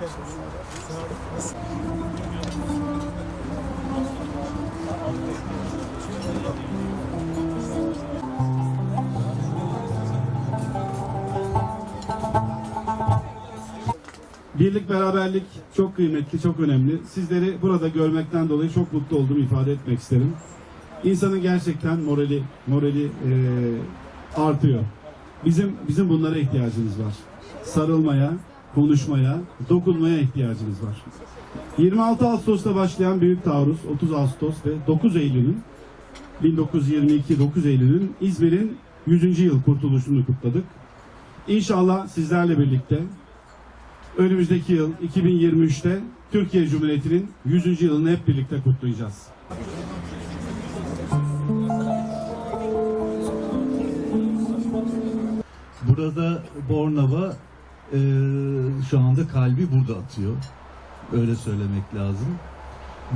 Birlik, beraberlik çok kıymetli, çok önemli. Sizleri burada görmekten dolayı çok mutlu olduğumu ifade etmek isterim. İnsanın gerçekten morali, morali eee, artıyor. Bizim bizim bunlara ihtiyacımız var. Sarılmaya, konuşmaya, dokunmaya ihtiyacımız var. 26 Ağustos'ta başlayan Büyük Taarruz, 30 Ağustos ve 9 Eylül'ün 1922 9 Eylül'ün İzmir'in 100. yıl kurtuluşunu kutladık. İnşallah sizlerle birlikte önümüzdeki yıl 2023'te Türkiye Cumhuriyeti'nin 100. yılını hep birlikte kutlayacağız. Burada Bornova e, şu anda kalbi burada atıyor. Öyle söylemek lazım.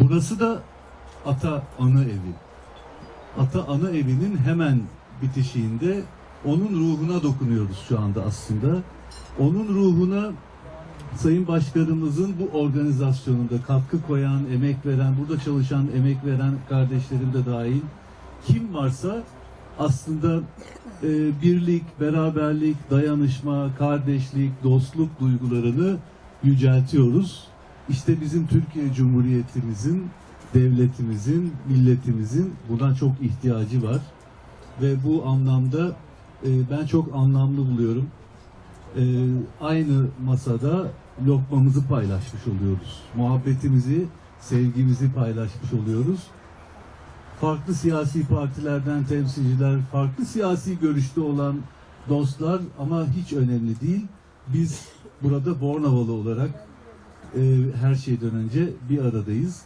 Burası da Ata Ana Evi. Ata Ana Evi'nin hemen bitişiğinde onun ruhuna dokunuyoruz şu anda aslında. Onun ruhuna Sayın Başkanımızın bu organizasyonunda katkı koyan, emek veren, burada çalışan, emek veren kardeşlerim de dahil kim varsa aslında e, birlik, beraberlik, dayanışma, kardeşlik, dostluk duygularını yüceltiyoruz. İşte bizim Türkiye Cumhuriyetimizin, devletimizin, milletimizin buna çok ihtiyacı var. Ve bu anlamda e, ben çok anlamlı buluyorum. E, aynı masada lokmamızı paylaşmış oluyoruz. Muhabbetimizi, sevgimizi paylaşmış oluyoruz farklı siyasi partilerden temsilciler, farklı siyasi görüşte olan dostlar ama hiç önemli değil. Biz burada Bornavalı olarak e, her şeyden önce bir aradayız.